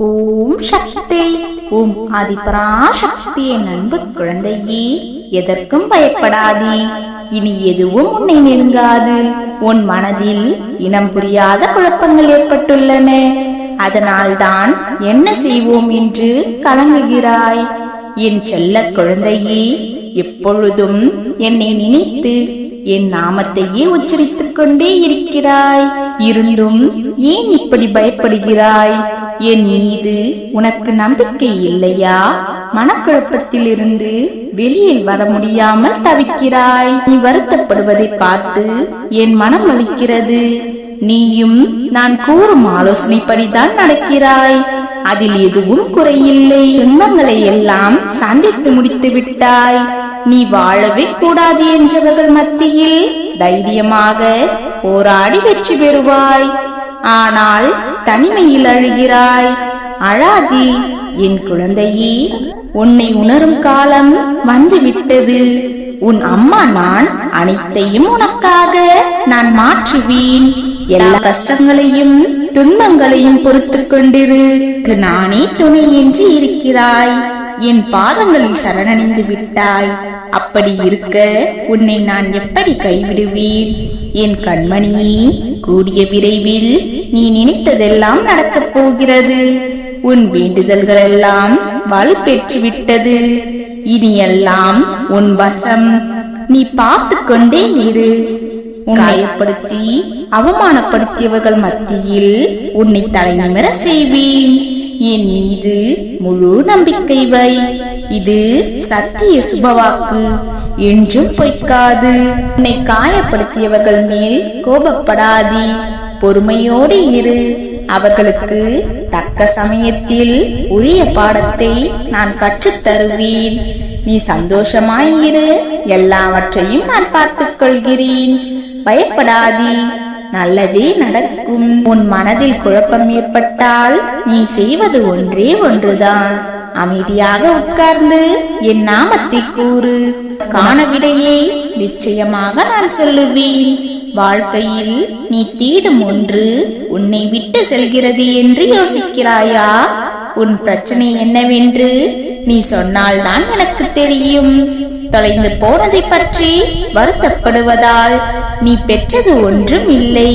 ஓம் சக்தி. ஓம் ஆதிபராசக்தியின் நண்பு குழந்தையே எதற்கும் பயப்படாதே. இனி எதுவும் உன்னை நெருங்காது. உன் மனதில் இனம் புரியாத குழப்பங்கள் ஏற்பட்டுள்ளன. அதனால்தான் என்ன செய்வோம் என்று கலங்குகிறாய். என் செல்ல குழந்தையே எப்பொழுதும் என்னை நினைத்து என் நாமத்தையே உச்சரித்துக் கொண்டே இருக்கிறாய். இருந்தும் ஏன் இப்படி பயப்படுகிறாய்? என் மீது உனக்கு நம்பிக்கை இல்லையா? மனக்குழப்பத்திலிருந்து வெளியில் வர முடியாமல் தவிக்கிறாய். நீ வருத்தப்படுவதை பார்த்து என் மனம் வலிக்கிறது. நீயும் நான் கூறும் ஆலோசனைப்படிதான் நடக்கிறாய். அதில் எதுவும் குறையில்லை. துன்பங்களை எல்லாம் சந்தித்து முடித்து விட்டாய். நீ வாழவே கூடாது என்றவர்கள் மத்தியில் தைரியமாக போராடி வெற்றி பெறுவாய். ஆனால் தனிமையில் அழுகிறாய். அழாதி என் குழந்தையே உன்னை உணரும் காலம் வந்துவிட்டது. உன் அம்மா நான் அனைத்தையும் உனக்காக நான் மாற்றுவேன். எல்லா கஷ்டங்களையும் துன்பங்களையும் பொறுத்து கொண்டிரு. நானே துணை என்று இருக்கிறாய். என் பாதங்களில் சரணடைந்து விட்டாய். அப்படி இருக்க உன்னை நான் எப்படி கைவிடுவேன்? என் கண்மணியே கூடிய விரைவில் நீ நினைத்ததெல்லாம் நடக்கப் போகிறது. உன் வேண்டுதல்கள் எல்லாம் வலுப்பெற்று விட்டது. இனியெல்லாம் உன் வசம். நீ பார்த்து கொண்டே இரு. காயப்படுத்தி அவமானப்படுத்தியவர்கள் மத்தியில் உன்னை தலைநிமிர செய்வேன். என் மீது முழு நம்பிக்கை வை. இது சத்திய சுபவாக்கு. என்றும் பொய்க்காது. உன்னை காயப்படுத்தியவர்கள் மேல் கோபப்படாதி. பொறுமையோடு இரு. அவர்களுக்கு தக்க சமயத்தில் உரிய பாடத்தை நான் கற்றுத் தருவேன். நீ சந்தோஷமாயிரு எல்லாவற்றையும் நான் பார்த்துக் கொள்கிறேன். பயப்படாதே. நல்லதே நடக்கும். உன் மனதில் குழப்பம் ஏற்பட்டால் நீ செய்வது ஒன்றே ஒன்றுதான். அமைதியாக உட்கார்ந்து என் நாமத்தை கூறு. காணவிடையே நிச்சயமாக நான் சொல்லுவேன். வாழ்க்கையில் நீ தேடும் ஒன்று உன்னை விட்டு செல்கிறது என்று யோசிக்கிறாயா? உன் பிரச்சனை என்னவென்று நீ சொன்னால்தான் எனக்கு தெரியும். தொலைந்து போனதை பற்றி வருத்தப்படுவதால் நீ பெற்றது ஒன்றும் இல்லை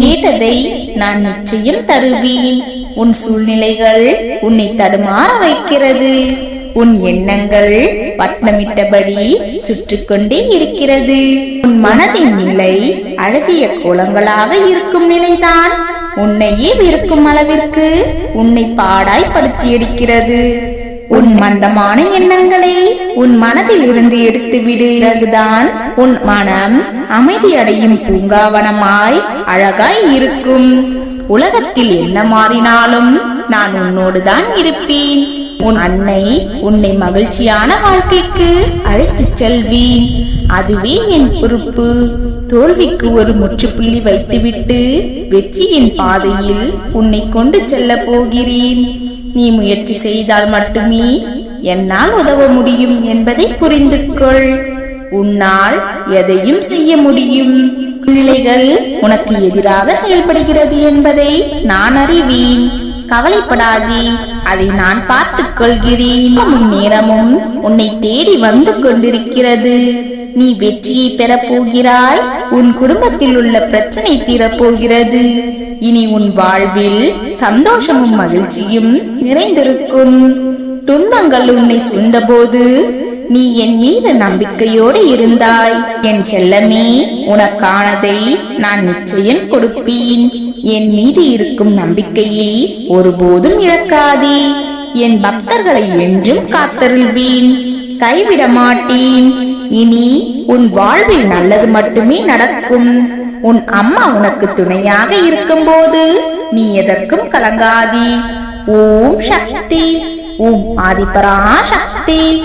கேட்டதை நான் நிச்சயம் தருவேன். உன் சூழ்நிலைகள் உன்னை தடுமாற வைக்கிறது. உன் எண்ணங்கள் வட்டமிட்டபடி சுற்றிக்கொண்டே இருக்கிறது. உன் மனதின் நிலை அழகிய கோலங்களாக இருக்கும் நிலைதான். உன்னையே இருக்கும் அளவிற்கு உன்னை பாடாய் எடுக்கிறது உன் மந்தமான எண்ணங்களை உன் மனதில் இருந்து எடுத்து விடு பிறகுதான் உன் மனம் அமைதியடையும் பூங்காவனமாய் அழகாய் இருக்கும். உலகத்தில் என்ன மாறினாலும் நான் உன்னோடு தான் இருப்பேன். உன் அன்னை உன்னை மகிழ்ச்சியான வாழ்க்கைக்கு அழைத்துச் செல்வேன். அதுவே என் பொறுப்பு. தோல்விக்கு ஒரு முற்றுப்புள்ளி வைத்துவிட்டு வெற்றியின் பாதையில் உன்னை கொண்டு செல்ல போகிறேன். நீ முயற்சி செய்தால் மட்டுமே என்னால் உதவ முடியும் என்பதை புரிந்து கொள் உன்னால் எதையும் செய்ய முடியும். நிலைகள் உனக்கு எதிராக செயல்படுகிறது என்பதை நான் அறிவேன். கவலைப்படாதே. அதை நான் பார்த்துக் கொள்கிறேன் நேரமும் உன்னை தேடி வந்து கொண்டிருக்கிறது. நீ வெற்றியை பெறப் போகிறாய். உன் குடும்பத்தில் உள்ள பிரச்சனை தீரப்போகிறது இனி உன் வாழ்வில் சந்தோஷமும் மகிழ்ச்சியும் நிறைந்திருக்கும். துன்பங்கள் உன்னை சுண்டபோது நீ என் மீது நம்பிக்கையோடு இருந்தாய். என் செல்லமே உனக்கானதை நான் நிச்சயம் கொடுப்பேன். என் மீது இருக்கும் நம்பிக்கையை ஒருபோதும் இழக்காதே. என் பக்தர்களை என்றும் காத்தருள்வேன். கைவிட மாட்டேன். இனி உன் வாழ்வில் நல்லது மட்டுமே நடக்கும். உன் அம்மா உனக்கு துணையாக இருக்கும்போது நீ எதற்கும் கலங்காதே. ஓம் சக்தி. ஓம் ஆதிபரா சக்தி